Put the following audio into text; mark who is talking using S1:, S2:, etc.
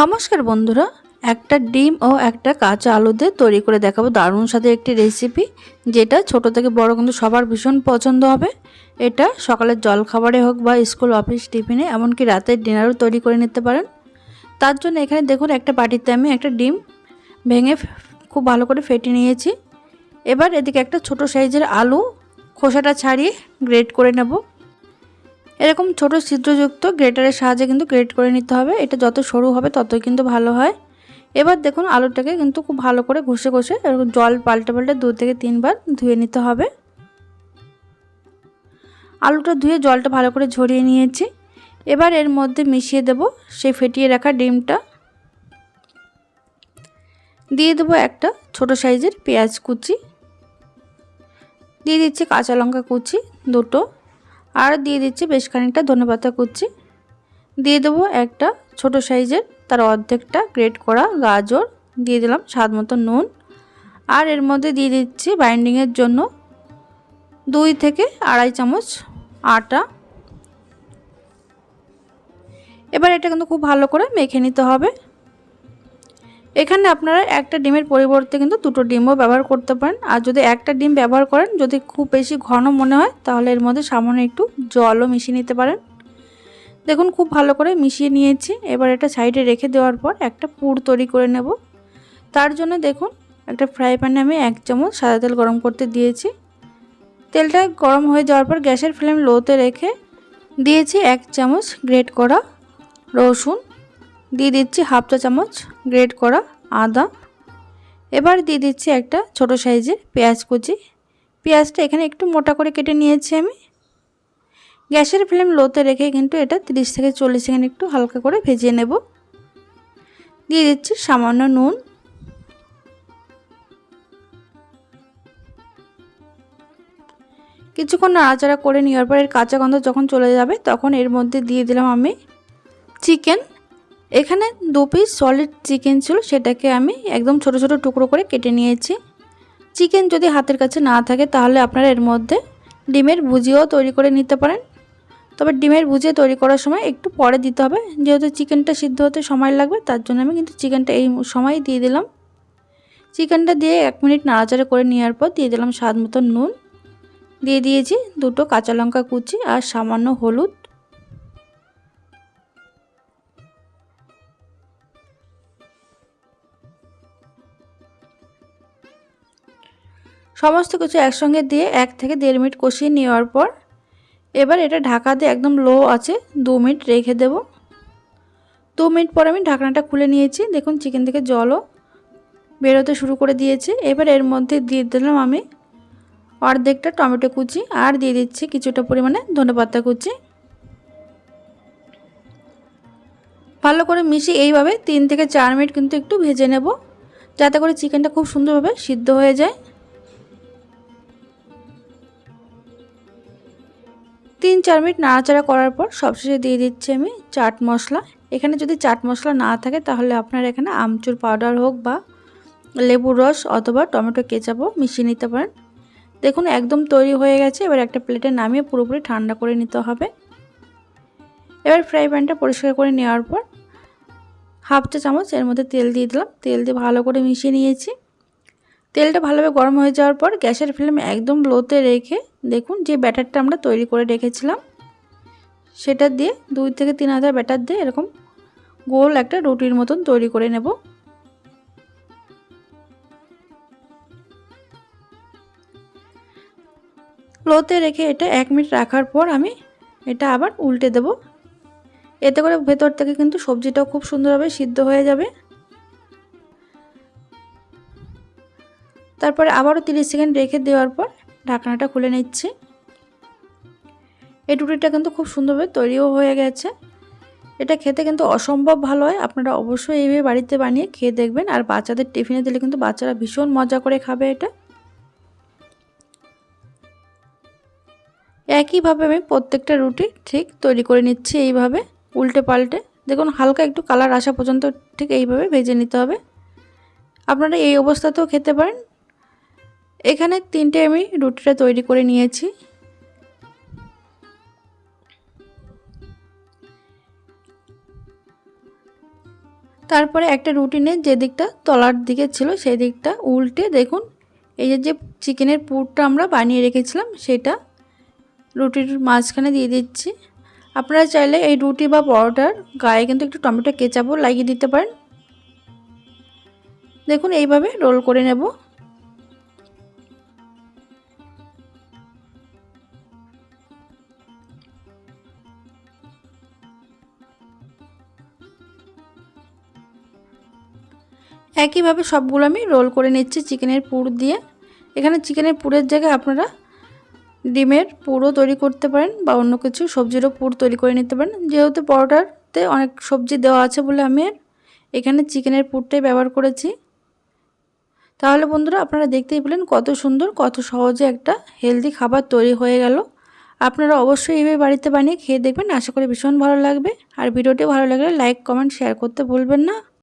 S1: নমস্কার বন্ধুরা, একটা ডিম ও একটা কাঁচা আলু দিয়ে তৈরি করে দেখাবো দারুণ সাথে একটি রেসিপি যেটা ছোট থেকে বড় কিন্তু সবার ভীষণ পছন্দ হবে। এটা সকালের জলখাবারে হোক বা স্কুল, অফিস, টিফিনে এমনকি রাতের ডিনারও তৈরি করে নিতে পারেন। তার জন্য এখানে দেখুন, একটা বাটিতে আমি একটা ডিম ভেঙে খুব ভালো করে ফেটে নিয়েছি। এবার এদিকে একটা ছোট সাইজের আলু খোসাটা ছাড়িয়ে গ্রেট করে নেব। এরকম ছোট ছিদ্রযুক্ত গ্রেটারের সাহায্যে কিন্তু গ্রেট করে নিতে হবে। এটা যত সরু হবে ততই কিন্তু ভালো হয়। এবার দেখুন আলুটাকে কিন্তু খুব ভালো করে ঘষে ঘষে এরকম জল পাল্টে পাল্টে দু থেকে তিনবার ধুয়ে নিতে হবে। আলুটা ধুয়ে জলটা ভালো করে ঝরিয়ে নিয়েছি। এবার এর মধ্যে মিশিয়ে দেব সেই ফেটিয়ে রাখা ডিমটা। দিয়ে দেবো একটা ছোট সাইজের পেঁয়াজ কুচি। দিয়ে দিচ্ছি কাঁচা লঙ্কা কুচি দুটো। আর দিয়ে দিচ্ছি বেশ খানিকটা ধনেপাতা কুচি। দিয়ে দেবো একটা ছোট সাইজের, তার অর্ধেকটা গ্রেট করা গাজর। দিয়ে দিলাম স্বাদ মতো নুন। আর এর মধ্যে দিয়ে দিচ্ছি বাইন্ডিংয়ের জন্য দুই থেকে আড়াই চামচ আটা। এবার এটা কিন্তু খুব ভালো করে মেখে নিতে হবে। এখানে আপনারা একটা ডিমের পরিবর্তে কিন্তু দুটো ডিমও ব্যবহার করতে পারেন। আর যদি একটা ডিম ব্যবহার করেন, যদি খুব বেশি ঘন মনে হয়, তাহলে এর মধ্যে সামান্য একটু জলও মিশিয়ে নিতে পারেন। দেখুন, খুব ভালো করে মিশিয়ে নিয়েছি। এবার এটা সাইডে রেখে দেওয়ার পর একটা পুর তৈরি করে নেব। তার জন্য দেখুন, একটা ফ্রাই প্যানে আমি এক চামচ সাদা তেল গরম করতে দিয়েছি। তেলটা গরম হয়ে যাওয়ার পর গ্যাসের ফ্লেম লোতে রেখে দিয়েছি এক চামচ গ্রেট করা রসুন। দিয়ে দিচ্ছি হাফ চা চামচ গ্রেট করা আদা। এবার দিয়ে দিচ্ছি একটা ছোট সাইজের পেঁয়াজ কুচি। পেঁয়াজটা এখানে একটু মোটা করে কেটে নিয়েছি আমি। গ্যাসের ফ্লেম লোতে রেখে কিন্তু এটা 30 থেকে চল্লিশ সেকেন্ড একটু হালকা করে ভেজে নেব। দিয়ে দিচ্ছি সামান্য নুন। কিছুক্ষণ নাড়াচাড়া করে নেওয়ার পর এর কাঁচা গন্ধ যখন চলে যাবে তখন এর মধ্যে দিয়ে দিলাম আমি চিকেন। এখানে দু পিস সলিড চিকেন ছিল, সেটাকে আমি একদম ছোট ছোট টুকরো করে কেটে নিয়েছি। চিকেন যদি হাতের কাছে না থাকে, তাহলে আপনারা এর মধ্যে ডিমের ভুজিও তৈরি করে নিতে পারেন। তবে ডিমের ভুজিয়া তৈরি করার সময় একটু পরে দিতে হবে। যেহেতু চিকেনটা সিদ্ধ হতে সময় লাগবে, তার জন্য আমি কিন্তু চিকেনটা এই সময় দিয়ে দিলাম। চিকেনটা দিয়ে এক মিনিট নাড়াচাড়া করে নেওয়ার পর দিয়ে দিলাম স্বাদ মতো নুন। দিয়ে দিয়েছি দুটো কাঁচা লঙ্কা কুচি আর সামান্য হলুদ। সমস্ত কিছু একসঙ্গে দিয়ে এক থেকে দেড় মিনিট কষিয়ে নেওয়ার পর এবার এটা ঢাকা দিয়ে একদম লো আছে দু মিনিট রেখে দেব। দু মিনিট পর আমি ঢাকনাটা খুলে নিয়েছি। দেখুন চিকেন থেকে জলও বেরোতে শুরু করে দিয়েছে। এবার এর মধ্যে দিয়ে দিলাম আমি অর্ধেকটা টমেটো কুচি আর দিয়ে দিচ্ছি কিছুটা পরিমাণে ধনেপাতা কুচি। ভালো করে মিশিয়ে এইভাবে তিন থেকে চার মিনিট কিন্তু একটু ভেজে নেব। যাতে করে চিকেনটা খুব সুন্দরভাবে সিদ্ধ হয়ে যায়। তিন, চার মিনিট নাড়াচাড়া করার পর সবশেষে দিয়ে দিচ্ছি আমি চাট মশলা। এখানে যদি চাট মশলা না থাকে তাহলে আপনার এখানে আমচুর পাউডার হোক বা লেবুর রস অথবা টমেটো কেচাপও মিশিয়ে নিতে পারেন। দেখুন, একদম তৈরি হয়ে গেছে। এবার একটা প্লেটে নামিয়ে পুরোপুরি ঠান্ডা করে নিতে হবে। এবার ফ্রাই প্যানটা পরিষ্কার করে নেওয়ার পর হাফ চা চামচ এর মধ্যে তেল দিয়ে দিলাম। তেল দিয়ে ভালো করে মিশিয়ে নিয়েছি। তেলটা ভালোভাবে গরম হয়ে যাওয়ার পর গ্যাসের ফ্লেম একদম লোতে রেখে দেখুন যে ব্যাটারটা আমরা তৈরি করে রেখেছিলাম। সেটা দিয়ে দুই থেকে তিন হাজার ব্যাটার দিয়ে এরকম গোল একটা রুটির মতন তৈরি করে নেব। লোতে রেখে এটা এক মিনিট রাখার পর আমি এটা আবার উল্টে দেব। এতে করে ভেতর থেকে কিন্তু সবজিটাও খুব সুন্দরভাবে সিদ্ধ হয়ে যাবে। তারপরে আবারও তিরিশ সেকেন্ড রেখে দেওয়ার পর ঢাকনাটা খুলে নিচ্ছি। এই রুটিটা কিন্তু খুব সুন্দরভাবে তৈরিও হয়ে গেছে। এটা খেতে কিন্তু অসম্ভব ভালো হয়। আপনারা অবশ্যই এইভাবে বাড়িতে বানিয়ে খেয়ে দেখবেন। আর বাচ্চাদের টিফিনে দিলে কিন্তু বাচ্চারা ভীষণ মজা করে খাবে এটা। একইভাবে আমি প্রত্যেকটা রুটি ঠিক তৈরি করে নিচ্ছি এইভাবে, উল্টে পাল্টে। দেখুন, হালকা একটু কালার আসা পর্যন্ত ঠিক এইভাবে ভেজে নিতে হবে। আপনারা এই অবস্থাতেও খেতে পারেন। এখানে তিনটে আমি রুটিটা তৈরি করে নিয়েছি। তারপরে একটা রুটিনের যে দিকটা তলার দিকে ছিল সেই দিকটা উল্টে দেখুন, এই যে চিকেনের পুরটা আমরা বানিয়ে রেখেছিলাম সেটা রুটির মাঝখানে দিয়ে দিচ্ছি। আপনারা চাইলে এই রুটি বা পরোটার গায়ে কিন্তু একটু টমেটো কেচাপও লাগিয়ে দিতে পারেন। দেখুন এইভাবে রোল করে নেব। একইভাবে সবগুলো আমি রোল করে নিচ্ছি চিকেনের পুর দিয়ে। এখানে চিকেনের পুরের জায়গায় আপনারা ডিমের পুরও তৈরি করতে পারেন বা অন্য কিছু সবজিরও পুর তৈরি করে নিতে পারেন। যেহেতু পরোটাতে অনেক সবজি দেওয়া আছে বলে আমি এখানে চিকেনের পুরটাই ব্যবহার করেছি। তাহলে বন্ধুরা আপনারা দেখতেই পেলেন কত সুন্দর, কত সহজে একটা হেলদি খাবার তৈরি হয়ে গেল। আপনারা অবশ্যই এইভাবে বাড়িতে বানিয়ে খেয়ে দেখবেন। আশা করি ভীষণ ভালো লাগবে। আর ভিডিওটি ভালো লাগলে লাইক কমেন্ট শেয়ার করতে ভুলবেন না।